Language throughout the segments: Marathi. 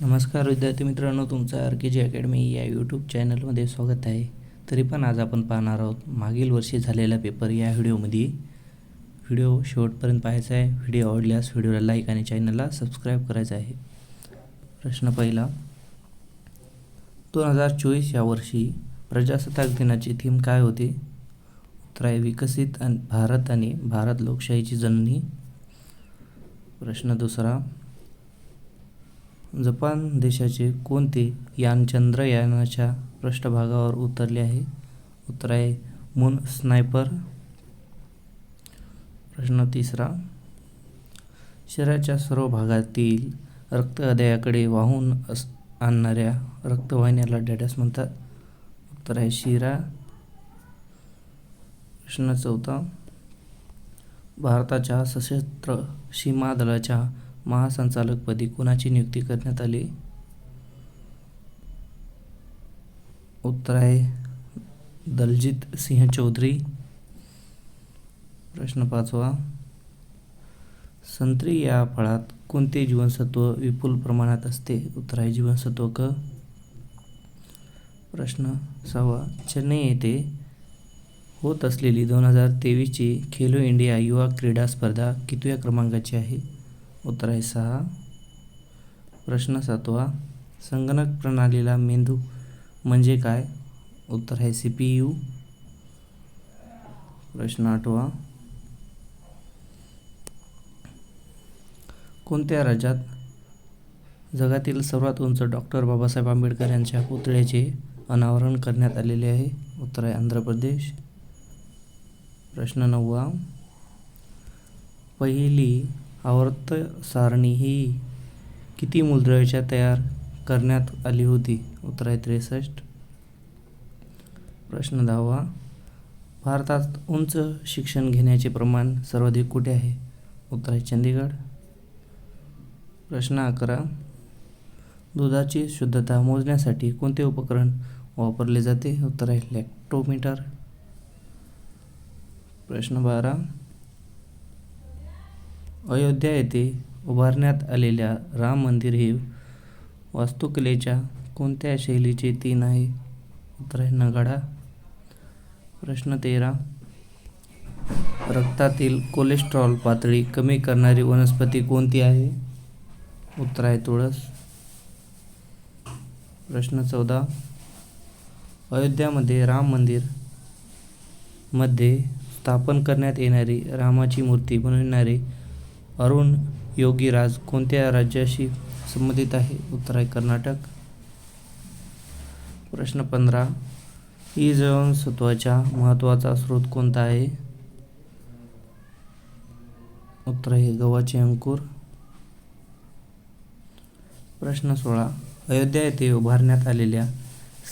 नमस्कार विद्यार्थी मित्रांनो तुमचं आर के जी अकॅडमी या यूट्यूब चॅनलमध्ये स्वागत आहे. तरी पण आज आपण पाहणार आहोत मागील वर्षी झालेला पेपर या व्हिडिओमध्ये. व्हिडिओ शेवटपर्यंत पाहायचा आहे. व्हिडिओ आवडल्यास व्हिडिओला लाईक आणि चॅनलला सबस्क्राईब करायचं आहे. प्रश्न पहिला. दोन हजार चोवीस या वर्षी प्रजासत्ताक दिनाची थीम काय होती? उत्तर आहे विकसित आणि भारत आणि भारत लोकशाहीची जननी. प्रश्न दुसरा. जपान देशाचे कोणते यान चंद्रयानाच्या पृष्ठभागावर उतरले आहे? उत्तर आहे मून स्नायपर. प्रश्न तिसरा. शरीराच्या सर्व भागातील रक्त हृदयाकडे वाहून अस आणणाऱ्या रक्तवाहिन्याला डॅडस म्हणतात. उत्तर आहे शिरा. प्रश्न चौथा. भारताच्या सशस्त्र सीमा दलाच्या महासंचालकपदी कोणाची नियुक्ती करण्यात आली? उत्तर आहे दलजित सिंह चौधरी. प्रश्न पाचवा. संत्री या फळात कोणते जीवनसत्व विपुल प्रमाणात असते? उत्तर आहे जीवनसत्व क. प्रश्न सहावा. चेन्नई येथे होत असलेली दोन हजार तेवीसची खेलो इंडिया युवा क्रीडा स्पर्धा कितव्या क्रमांकाची आहे? उत्तर आहे सहा प्रश्न सातवा संगणक प्रणालीला मेंदू म्हणजे काय? उत्तर आहे सी पी यू प्रश्न आठवा कोणत्या राज्यात जगातील सर्वात उंच डॉक्टर बाबासाहेब आंबेडकर यांच्या पुतळ्याचे अनावरण करण्यात आलेले आहे? उत्तर आहे आंध्र प्रदेश. प्रश्न नववा पहिली आवर्त सारणी ही किती मूलद्रव्याच्या तयार करण्यात आली होती? उत्तर आहे त्रेसष्ट. प्रश्न दहावा. भारतात उंच शिक्षण घेण्याचे प्रमाण सर्वाधिक कुठे आहे? उत्तर आहे चंदीगड. प्रश्न अकरा. दुधाची शुद्धता मोजण्यासाठी कोणते उपकरण वापरले जाते? उत्तर आहे लॅक्टोमीटर. प्रश्न बारा. अयोध्या येथे उभारण्यात आलेल्या राम मंदिर हे वास्तुकलेच्या कोणत्या शैलीचे तीन आहे? उत्तर आहे नगाडा. प्रश्न तेरा. रक्तातील कोलेस्ट्रॉल पातळी कमी करणारी वनस्पती कोणती आहे? उत्तर आहे तुळस. प्रश्न चौदा. अयोध्यामध्ये राम मंदिरमध्ये स्थापन करण्यात येणारी रामाची मूर्ती बनविणारे अरुण योगीराज कोणत्या राज्याशी संबंधित आहे? उत्तर आहे कर्नाटक. प्रश्न पंधरा. ई जीवनसत्वाच्या महत्त्वाचा स्रोत कोणता आहे? उत्तर आहे गव्हाचे अंकुर. प्रश्न सोळा. अयोध्या येथे उभारण्यात आलेल्या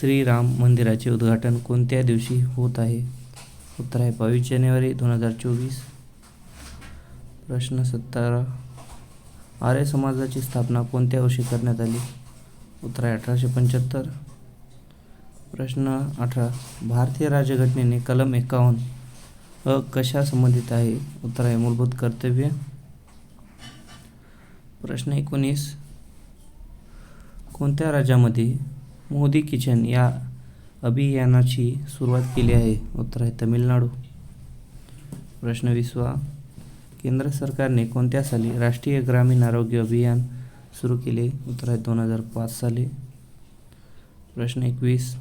श्रीराम मंदिराचे उद्घाटन कोणत्या दिवशी होत आहे? उत्तर आहे बावीस जानेवारी दोन हजार चोवीस. प्रश्न सत्तरा. आर्य समाजाची स्थापना कोणत्या वर्षी करण्यात आली? उत्तर आहे अठराशे पंच्याहत्तर. प्रश्न अठरा. भारतीय राज्यघटनेने कलम एकावन्न अ कशा संबंधित आहे? उत्तर आहे मूलभूत कर्तव्य. प्रश्न एकोणीस. कोणत्या राज्यामध्ये मोदी किचन या अभियानाची सुरुवात केली आहे? उत्तर आहे तमिळनाडू. प्रश्न विसवा. केंद्र सरकारने कोणत्या साली राष्ट्रीय ग्रामीण आरोग्य अभियान सुरू केले? उत्तर आहे दोन हजार पाच साली. प्रश्न एकवीस.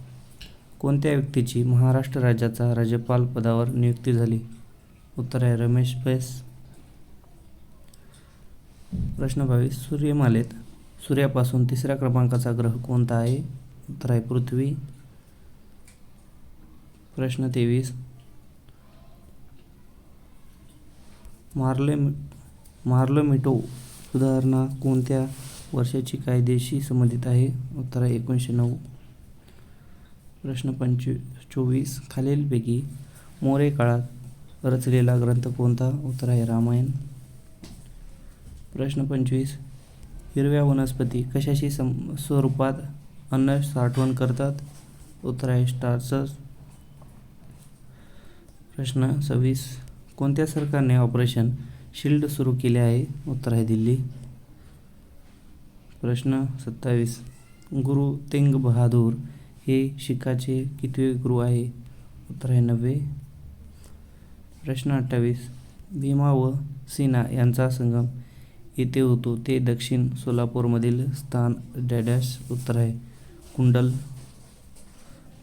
कोणत्या व्यक्तीची महाराष्ट्र राज्याचा राज्यपाल पदावर नियुक्ती झाली? उत्तर आहे रमेश बैस. प्रश्न बावीस. सूर्यमालेत सूर्यापासून तिसऱ्या क्रमांकाचा ग्रह कोणता आहे? उत्तर आहे पृथ्वी. प्रश्न तेवीस. मार्ले मार्लोमिटो सुधारणा कोणत्या वर्षाची कायदेशी संबंधित आहे? उत्तर आहे एकोणीसशे नऊ. प्रश्न पंचवी चोवीस. खालीलपैकी मोरे काळात रचलेला ग्रंथ कोणता? उत्तर आहे रामायण. प्रश्न पंचवीस. हिरव्या वनस्पती कशाशी सम स्वरूपात अन्न साठवण करतात? उत्तर आहे स्टार्चर्स प्रश्न सव्वीस. कोणत्या सरकारने ऑपरेशन शिल्ड सुरू केले आहे? उत्तर आहे दिल्ली. प्रश्न सत्तावीस. गुरु तेंग बहादूर हे शिखाचे कितवे गुरु आहे? उत्तर आहे नववे. प्रश्न अठ्ठावीस. भीमा व सीना यांचा संगम येथे होतो. ते दक्षिण सोलापूरमधील स्थान डॅडॅश उत्तर आहे. कुंडल.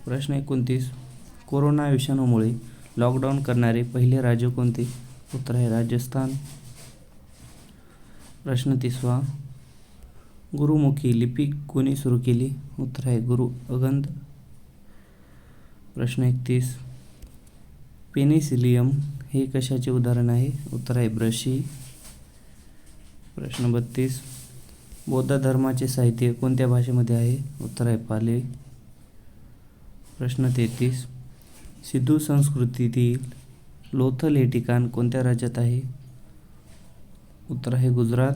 प्रश्न एकोणतीस. कोरोना विषाणूमुळे लॉकडाऊन करणारे पहिले राज्य कोणते? उत्तर आहे राजस्थान. प्रश्न तिसवा. गुरुमुखी लिपी कोणी सुरू केली? उत्तर आहे गुरु अगंध प्रश्न एकतीस. पेनिसिलियम हे कशाचे उदाहरण आहे? उत्तर आहे ब्रशी. प्रश्न बत्तीस. बौद्ध धर्माचे साहित्य कोणत्या भाषेमध्ये आहे? उत्तर आहे पाले. प्रश्न तेहतीस. सिंधू संस्कृतीतील लोथल हे ठिकाण कोणत्या राज्यात आहे? उत्तर आहे गुजरात.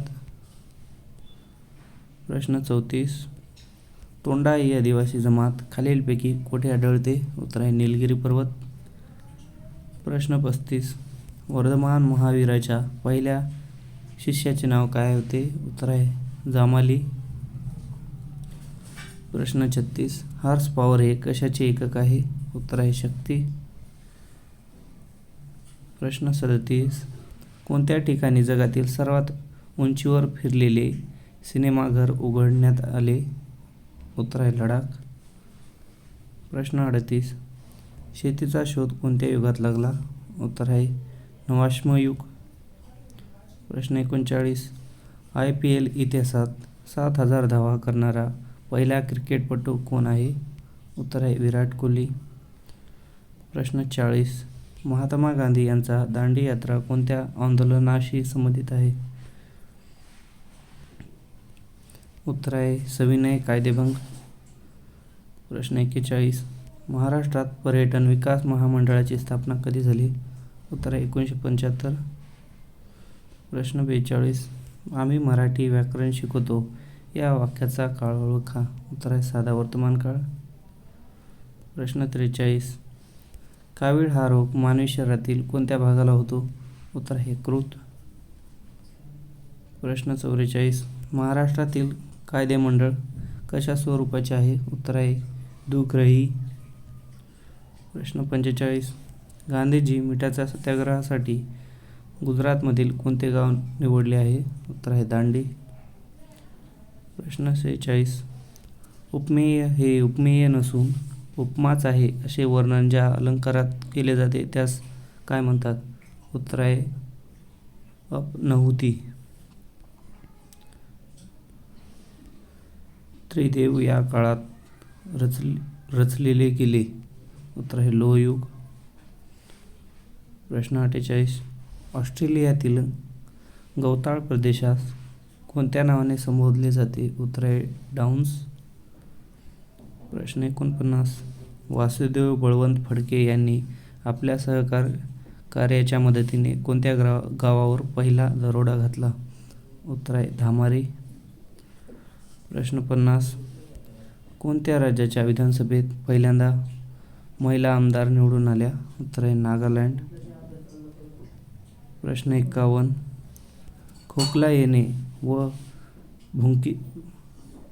प्रश्न चौतीस. तोंडा ही आदिवासी जमात. खालीलपैकी कोठे आढळते? उत्तर आहे निलगिरी पर्वत. प्रश्न पस्तीस. वर्धमान महावीराच्या पहिल्या शिष्याचे नाव काय होते? उत्तर आहे जामाली. प्रश्न छत्तीस. हार्स पॉवर हे कशाचे एकक आहे? उत्तर आहे शक्ती. प्रश्न सदतीस. कोणत्या ठिकाणी जगातील सर्वात उंचीवर फिरलेले सिनेमाघर उघडण्यात आले? उत्तर आहे लडाख. प्रश्न अडतीस. शेतीचा शोध कोणत्या युगात लागला? उत्तर आहे नवाश्मयुग प्रश्न एकोणचाळीस. आय पी एल इतिहासात सात हजार धावा करणारा पहिला क्रिकेटपटू कोण आहे? उत्तर आहे विराट कोहली. प्रश्न चाळीस. महात्मा गांधी यांचा दांडी यात्रा कोणत्या आंदोलनाशी संबंधित आहे? उत्तर आहे सविनय कायदेभंग. प्रश्न एक्केचाळीस. महाराष्ट्रात पर्यटन विकास महामंडळाची स्थापना कधी झाली? उत्तर आहे एकोणीसशे पंच्याहत्तर. प्रश्न बेचाळीस. आम्ही मराठी व्याकरण शिकवतो. या वाक्याचा काळ ओळखा. उत्तर आहे साधा वर्तमान काळ. प्रश्न त्रेचाळीस. कावीळ हा रोग मानवी शरीरातील कोणत्या भागाला होतो? उत्तर आहे कृत. प्रश्न चौवेचाळीस. महाराष्ट्रातील कायदेमंडळ कशा स्वरूपाचे आहे? उत्तर आहे दुग्रही. प्रश्न पंचेचाळीस. गांधीजी मिठाच्या सत्याग्रहासाठी गुजरातमधील कोणते गाव निवडले आहे? उत्तर आहे दांडी. प्रश्न सेहेचाळीस. उपमेय हे उपमेय नसून उपमाच आहे असे वर्णन ज्या अलंकारात केले जाते त्यास काय म्हणतात? उत्तर आहे अपनहुती. त्रिदेव या काळात रच रचलेले गेले उत्तर आहे लोहयुग. प्रश्न अठ्ठेचाळीस. ऑस्ट्रेलियातील गवताळ प्रदेशास कोणत्या नावाने संबोधले जाते? उत्तर आहे डाऊन्स प्रश्न एकोणपन्नास. वासुदेव बळवंत फडके यांनी आपल्या सहकार कार्याच्या मदतीने कोणत्या ग्रा गावावर पहिला दरोडा घातला? उत्तर आहे धामारी. प्रश्न पन्नास. कोणत्या राज्याच्या विधानसभेत पहिल्यांदा महिला आमदार निवडून आल्या? उत्तर आहे नागालँड. प्रश्न एक्कावन्न खोकला येणे व भुंकी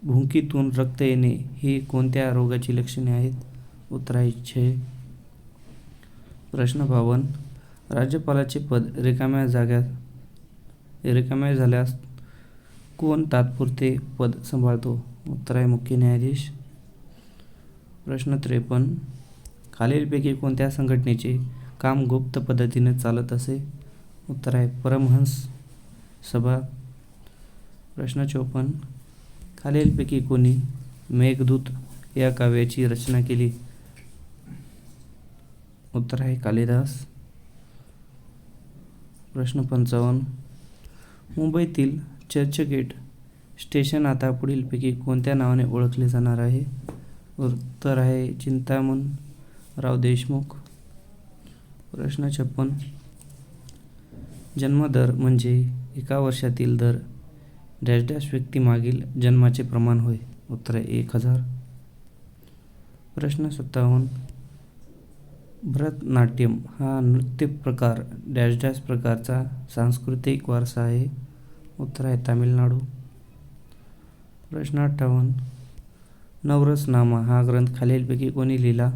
भुंकीतून रक्त येणे ही कोणत्या रोगाची लक्षणे आहेत? उत्तरायचे प्रश्न बावन्न. राज्यपालाचे पद रिकाम्या जाग्यात रिकाम्या झाल्यास कोण तात्पुरते पद सांभाळतो? उत्तर आहे मुख्य न्यायाधीश. प्रश्न त्रेपन्न. खालीलपैकी कोणत्या संघटनेचे काम गुप्त पद्धतीने चालत असे? उत्तर आहे परमहंस सभा. प्रश्न चौपन्न. खालीलपैकी कोणी मेघदूत या काव्याची रचना केली. उत्तर आहे कालिदास. प्रश्न पंचावन्न. मुंबईतील चर्चगेट स्टेशन आता पुढीलपैकी कोणत्या नावाने ओळखले जाणार आहे? उत्तर आहे चिंतामण. राव देशमुख. प्रश्न छप्पन. जन्मदर म्हणजे एका वर्षातील दर. डॅश डॅश व्यक्तीमागील जन्माचे प्रमाण होय. उत्तर आहे एक हजार. प्रश्न सत्तावन्न. भरतनाट्यम हा नृत्य प्रकार डॅश डॅश प्रकारचा सांस्कृतिक वारसा आहे. उत्तर आहे तामिळनाडू. प्रश्न अठ्ठावन्न. नवरसनामा हा ग्रंथ खालीलपैकी कोणी लिहिला?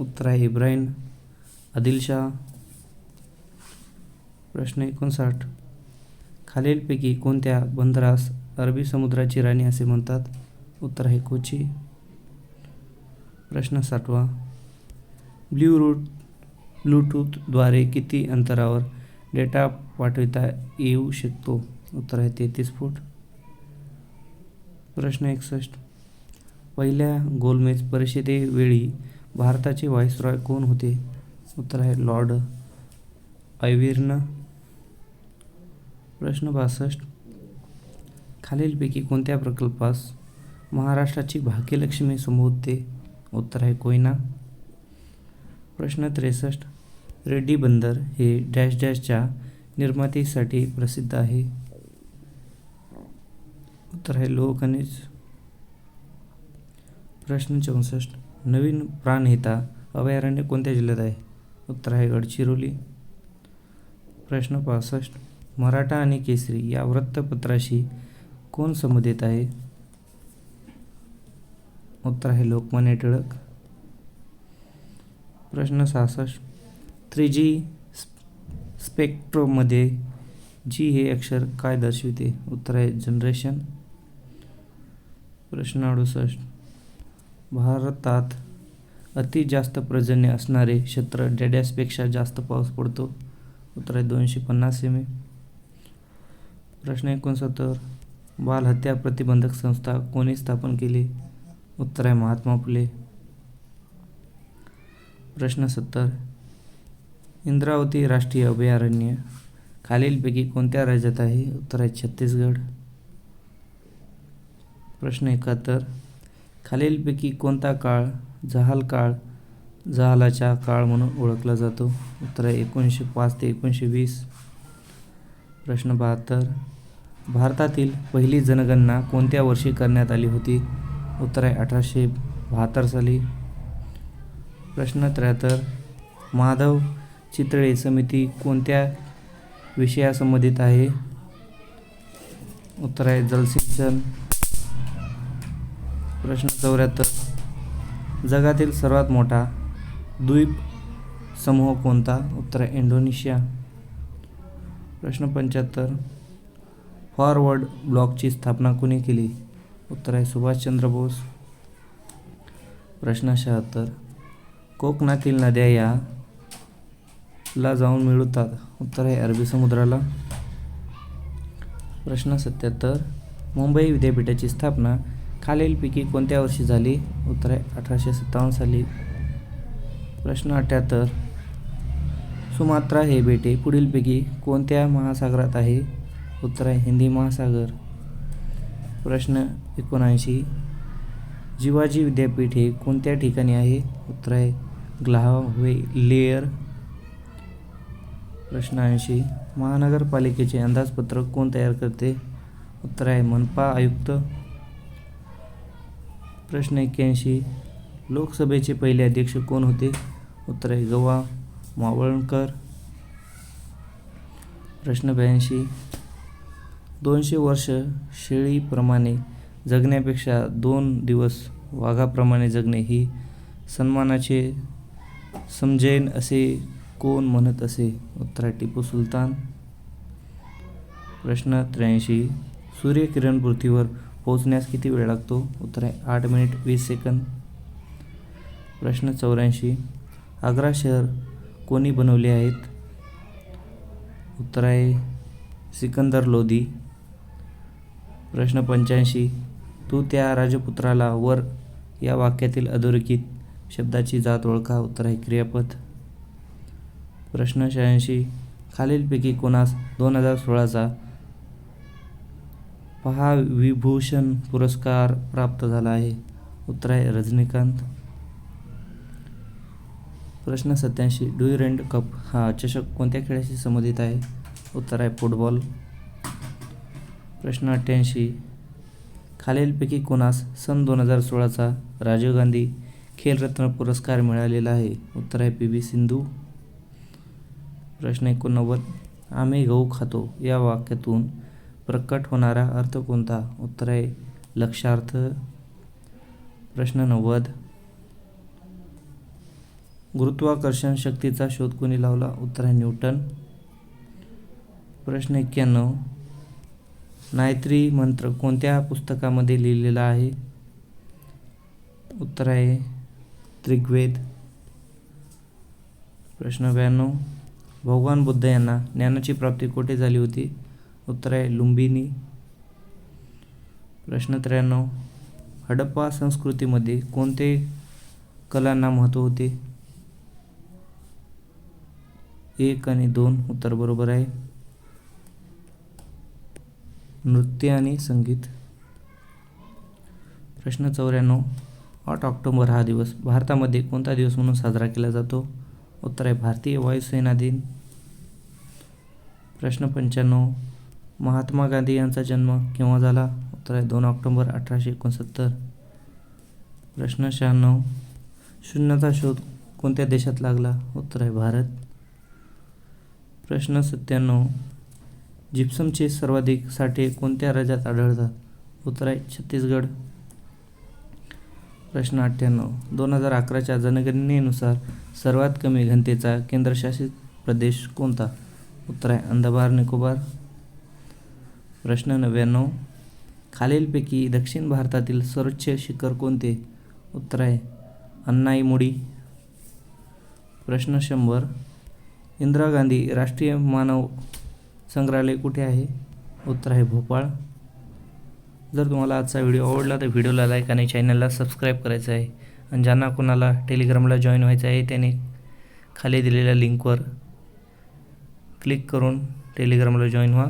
उत्तर आहे इब्राहिम आदिलशाह. प्रश्न एकोणसाठ. खालीलपैकी कोणत्या बंदरास अरबी समुद्राची राणी असे म्हणतात? उत्तर आहे कोची. प्रश्न साठवा ब्ल्यू रूट ब्लूटूथद्वारे किती अंतरावर डेटा पाठविता येऊ शकतो? उत्तर आहे तेहतीस फूट. प्रश्न एकसष्ट. पहिल्या गोलमेज परिषदेवेळी भारताचे व्हाईसरॉय कोण होते? उत्तर आहे लॉर्ड आयविर्न प्रश्न बासष्ट. खालीलपैकी कोणत्या प्रकल्पास महाराष्ट्राची भाग्यलक्ष्मी संबोधते उत्तर आहे कोयना. प्रश्न त्रेसष्ट. रेड्डी बंदर हे डॅश डॅशच्या निर्मातीसाठी प्रसिद्ध आहे. उत्तर आहे लोह खनिज. प्रश्न चौसष्ट. नवीन प्राणहिता अभयारण्य कोणत्या जिल्ह्यात आहे? उत्तर आहे गडचिरोली. प्रश्न पासष्ट. मराठा आणि केसरी या वृत्तपत्राशी कोण संबंधित आहे? उत्तर आहे लोकमान्य टिळक. प्रश्न सहासष्ट. थ्री जी स्पेक्ट्रोमध्ये जी हे अक्षर काय दर्शविते? उत्तर आहे जनरेशन. प्रश्न अडुसष्ट. भारतात अति जास्त पर्जन्य असणारे क्षेत्र डॅडॅसपेक्षा जास्त पाऊस पडतो. उत्तर आहे दोनशे पन्नास सेमी प्रश्न एकोणसत्तर. बालहत्या प्रतिबंधक संस्था कोणी स्थापन केली? उत्तर आहे महात्मा फुले. प्रश्न सत्तर. इंद्रावती राष्ट्रीय अभयारण्य. खालीलपैकी कोणत्या राज्यात आहे? उत्तर आहे छत्तीसगड. प्रश्न एकाहत्तर. खालीलपैकी कोणता काळ जहाल काळ जहालाचा काळ म्हणून ओळखला जातो? उत्तर आहे एकोणीसशे पाच ते एकोणीसशे वीस. प्रश्न बहात्तर. भारतातील पहिली जनगणना कोणत्या वर्षी करण्यात आली होती? उत्तर आहे अठराशे बहात्तर साली. प्रश्न त्र्याहत्तर. माधव चितळे समिती कोणत्या विषयासंबंधित आहे? उत्तर आहे जलसिंचन. प्रश्न चौऱ्याहत्तर. जगातील सर्वात मोठा द्वीप समूह कोणता? उत्तर आहे इंडोनेशिया. प्रश्न पंच्याहत्तर. फॉरवर्ड ब्लॉकची स्थापना कोणी केली? उत्तर आहे सुभाषचंद्र बोस. प्रश्न शहात्तर. कोकणातील नद्या या ला जाऊन मिळतात. उत्तर आहे अरबी समुद्राला. प्रश्न सत्याहत्तर. मुंबई विद्यापीठाची स्थापना खालीलपैकी कोणत्या वर्षी झाली? उत्तर आहे अठराशे सत्तावन्न साली. प्रश्न अठ्ठ्याहत्तर सुमात्रा हे बेटे पुढीलपैकी कोणत्या महासागरात आहे? उत्तर आहे हिंदी महासागर. प्रश्न एकोणऐंशी. जिवाजी विद्यापीठ हे कोणत्या ठिकाणी आहे? उत्तर आहे ग्लाहवे लेअर. प्रश्न ऐंशी. महानगरपालिकेचे अंदाजपत्रक कोण तयार करते? उत्तर आहे मनपा आयुक्त. प्रश्न एक्क्याऐंशी. लोकसभेचे पहिले अध्यक्ष कोण होते? उत्तर आहे गवा. मावळणकर प्रश्न ब्याऐंशी. दोनशे वर्ष शेळीप्रमाणे जगण्यापेक्षा दोन दिवस वाघाप्रमाणे जगणे ही सन्मानाचे समजेन असे कोण म्हणत असे? उत्तर टिपू सुलतान. प्रश्न त्र्याऐंशी. सूर्यकिरण पृथ्वीवर पोहोचण्यास किती वेळ लागतो? उत्तर आहे आठ मिनिट वीस सेकंद. प्रश्न चौऱ्याऐंशी. आग्रा शहर कोणी बनवले आहेत? उत्तर आहे सिकंदर लोधी. प्रश्न पंच्याऐंशी. तू त्या राजपुत्राला वर या वाक्यातील अधोरेखित शब्दाची जात ओळखा. उत्तर आहे क्रियापद. प्रश्न शहाऐंशी. खालीलपैकी कोणास दोन हजार सोळाचा पहा विभूषण पुरस्कार प्राप्त झाला आहे? उत्तर आहे रजनीकांत. प्रश्न सत्याऐंशी. ड्युरँड कप हा चषक कोणत्या खेळाशी संबंधित आहे? उत्तर आहे फुटबॉल प्रश्न अठ्ठ्याऐंशी. खालीलपैकी कोणास सन दोन हजार सोळाचा राजीव गांधी खेलरत्न पुरस्कार मिळालेला आहे? उत्तर आहे पी. व्ही सिंधू. प्रश्न एकोणनव्वद. आम्ही गहू खातो. या वाक्यातून प्रकट होणारा अर्थ कोणता? उत्तर आहे लक्षार्थ. प्रश्न नव्वद. गुरुत्वाकर्षण शक्तीचा शोध कोणी लावला? उत्तर आहे न्यूटन. प्रश्न एक्क्याण्णव. नायत्री मंत्र कोणत्या पुस्तकामध्ये लिहिलेला आहे? उत्तर आहे त्रिग्वेद. प्रश्न ब्याण्णव. भगवान बुद्ध यांना ज्ञानाची प्राप्ती कोठे झाली होती? उत्तर आहे लुंबिनी. प्रश्न त्र्याण्णव. हडप्पा संस्कृतीमध्ये कोणते कलांना महत्त्व होते? एक आणि दोन उत्तर बरोबर आहे. नृत्य आणि संगीत. प्रश्न चौऱ्याण्णव. आठ ऑक्टोबर हा दिवस. भारतामध्ये कोणता दिवस म्हणून साजरा केला जातो? उत्तर आहे भारतीय वायुसेना दिन. प्रश्न पंच्याण्णव. महात्मा गांधी यांचा जन्म केव्हा झाला? उत्तर आहे दोन ऑक्टोबर अठराशे एकोणसत्तर. प्रश्न शहाण्णव. शून्याचा शोध कोणत्या देशात लागला? उत्तर आहे भारत. प्रश्न सत्त्याण्णव. जिप्समचे सर्वाधिक साठे कोणत्या राज्यात आढळतात? उत्तर आहे छत्तीसगड. प्रश्न अठ्ठ्याण्णव. दोन हजार अकराच्या जनगणनेनुसार सर्वात कमी घनतेचा केंद्रशासित प्रदेश कोणता? उत्तर आहे अंदबार निकोबार. प्रश्न नव्याण्णव. खालीलपैकी दक्षिण भारतातील सर्वोच्च शिखर कोणते? उत्तर आहे अन्नाईमुडी. प्रश्न शंभर. इंदिरा गांधी राष्ट्रीय मानव संग्रहालय कुठे आहे? उत्तर आहे भोपाळ. जर तुम्हाला आजचा व्हिडिओ आवडला तर व्हिडिओला लाईक आणि चॅनलला सबस्क्राईब करायचं आहे. आणि ज्यांना कोणाला टेलिग्रामला जॉईन व्हायचं आहे त्याने खाली दिलेल्या लिंकवर क्लिक करून टेलिग्रामला जॉईन व्हा.